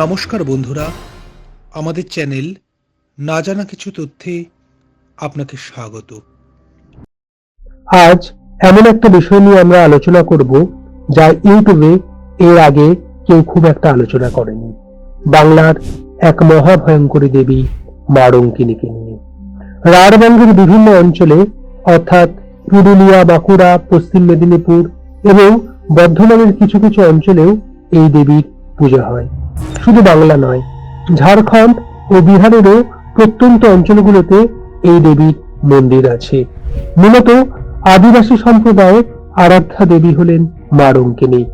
নমস্কার বন্ধুরা, আমাদের চ্যানেল না জানা কিছু তথ্যে আপনাকে স্বাগত। আজ এমন একটা বিষয় নিয়ে আমরা আলোচনা করব, যা ইউটিউবে এর আগে কেউ খুব একটা আলোচনা করেনি। বাংলার এক মহাভয়ঙ্করী দেবী মা রঙ্কিনীকে নিয়ে। রাঢ়বঙ্গের বিভিন্ন অঞ্চলে, অর্থাৎ পুরুলিয়া, বাঁকুড়া, পশ্চিম মেদিনীপুর এবং বর্ধমানের কিছু কিছু অঞ্চলেও এই দেবীর পূজা হয়। শুধু বাংলা নয়, ঝাড়খণ্ড ও বিহারেরও প্রত্যন্ত অঞ্চলগুলোতে এই দেবীর মন্দির আছে। মূলত আদিবাসী সম্প্রদায়ের আরাধ্যা দেবী হলেন মা রঙ্কিনী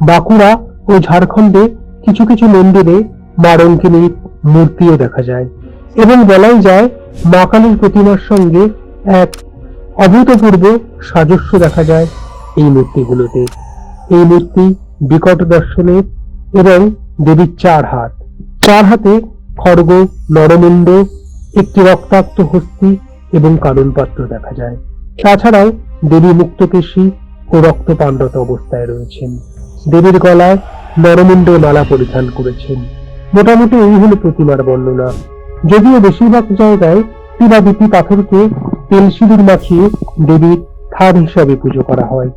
বাঁকুড়া ও ঝাড়খণ্ডে কিছু কিছু মন্দিরে মা রঙ্কিনীর মূর্তিও দেখা যায় এবং বলাই যায় মা কালীর প্রতিমার সঙ্গে এক অভূতপূর্ব সাজস্য দেখা যায় এই মূর্তিগুলোতে। এই মূর্তি বিকট দর্শনের এবং দেবীর চার হাত। চার হাতে খড়গ, নরমুণ্ড, একটি রক্তাক্ত হস্তি এবং পাত্র দেখা যায়। তাছাড়াও দেবী মুক্তকেশী ও রক্তপাণ্ডত অবস্থায় রয়েছেন। দেবীর গলায় নরমুণ্ড মালা পরিধান করেছেন। মোটামুটি এই হলো প্রতিমার বর্ণনা। যদিও বেশিরভাগ জায়গায় তিরাবিতি পাথরকে তেল সিঁদুর মাখিয়ে দেবীর থার হিসাবে পুজো করা হয়।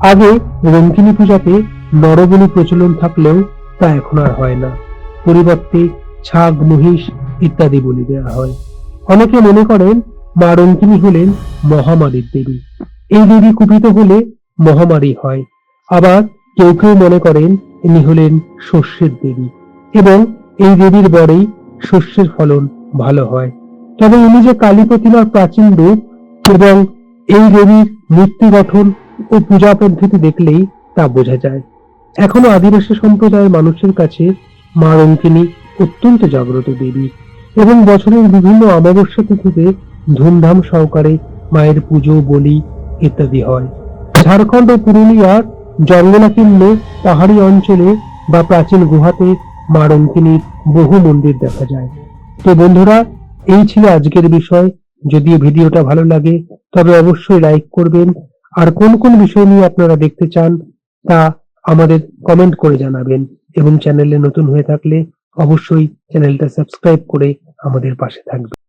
আগে রঙ্কিনী পূজাতে নরবলি প্রচলন থাকলেও তা এখন আর হয় না। পরিবর্তে ছাগ, মহিষ ইত্যাদি বলি দেওয়া হয়। অনেকে মনে করেন মা রঙ্কিনী হলেন মহামারীর দেবী। এই দেবী কুপিত হলে মহামারী হয়। আবার কেউ কেউ মনে করেন ইনি হলেন শস্যের দেবী এবং এই দেবীর বরেই শস্যের ফলন ভালো হয়। তবে ইনি যে কালী প্রতিমার প্রাচীন রূপ এবং এই দেবীর মূর্তি গঠন ও পূজা পদ্ধতি দেখলেই তা বোঝা যায়। এখনও আদিবাসী সম্প্রদায়ের মানুষের কাছে মা রঙ্কিনী অত্যন্ত জাগ্রত দেবী এবং বছরের বিভিন্ন অমাবস্যা তিথিতে ধুমধাম সহকারে মায়ের পুজো, বলি ইত্যাদি হয়। ঝাড়খণ্ড ও পুরুলিয়ার জঙ্গলাকীর্ণ পাহাড়ি অঞ্চলে বা প্রাচীন গুহাতে মা রঙ্কিনীর বহু মন্দির দেখা যায়। তো বন্ধুরা, এই ছিল আজকের বিষয়। যদি ভিডিওটা ভালো লাগে, তবে অবশ্যই লাইক করবেন। আর কোন কোন বিষয় নিয়ে আপনারা দেখতে চান তা আমাদের কমেন্ট করে জানাবেন এবং চ্যানেলে নতুন হয়ে থাকলে অবশ্যই চ্যানেলটা সাবস্ক্রাইব করে আমাদের পাশে থাকবেন